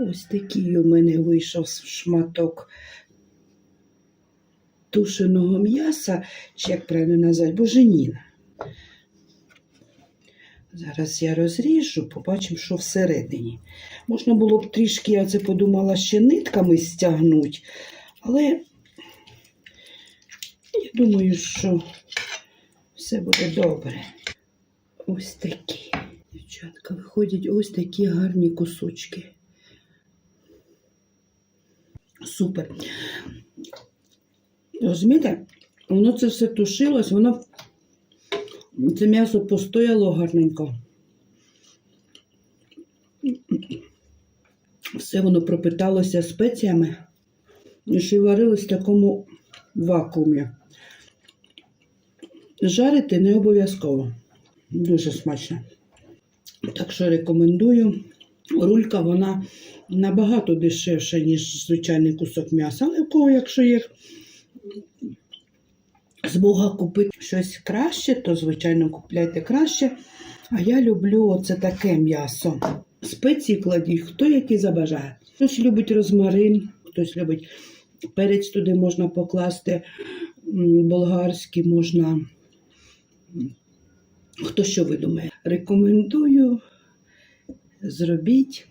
Ось такий у мене вийшов шматок тушеного м'яса, чи як правильно назвати, боженіна. Зараз я розріжу, побачимо, що всередині. Можна було б трішки, я це подумала, ще нитками стягнути, але я думаю, що все буде добре. Ось такі. Дівчатка, виходять ось такі гарні кусочки. Супер. Розумієте, воно це все тушилось, воно це м'ясо постояло гарненько. Все воно пропиталося спеціями і ще й варилось в такому вакуумі. Жарити не обов'язково. Дуже смачно. Так що рекомендую. Рулька вона набагато дешевша, ніж звичайний кусок м'яса. Але в кого, якщо є змога купити щось краще, то, звичайно, купляйте краще. А я люблю оце таке м'ясо. Спеції кладіть, хто який забажає. Хтось любить розмарин, хтось любить перець туди можна покласти, болгарський можна. Хто що видумає? Рекомендую, зробіть.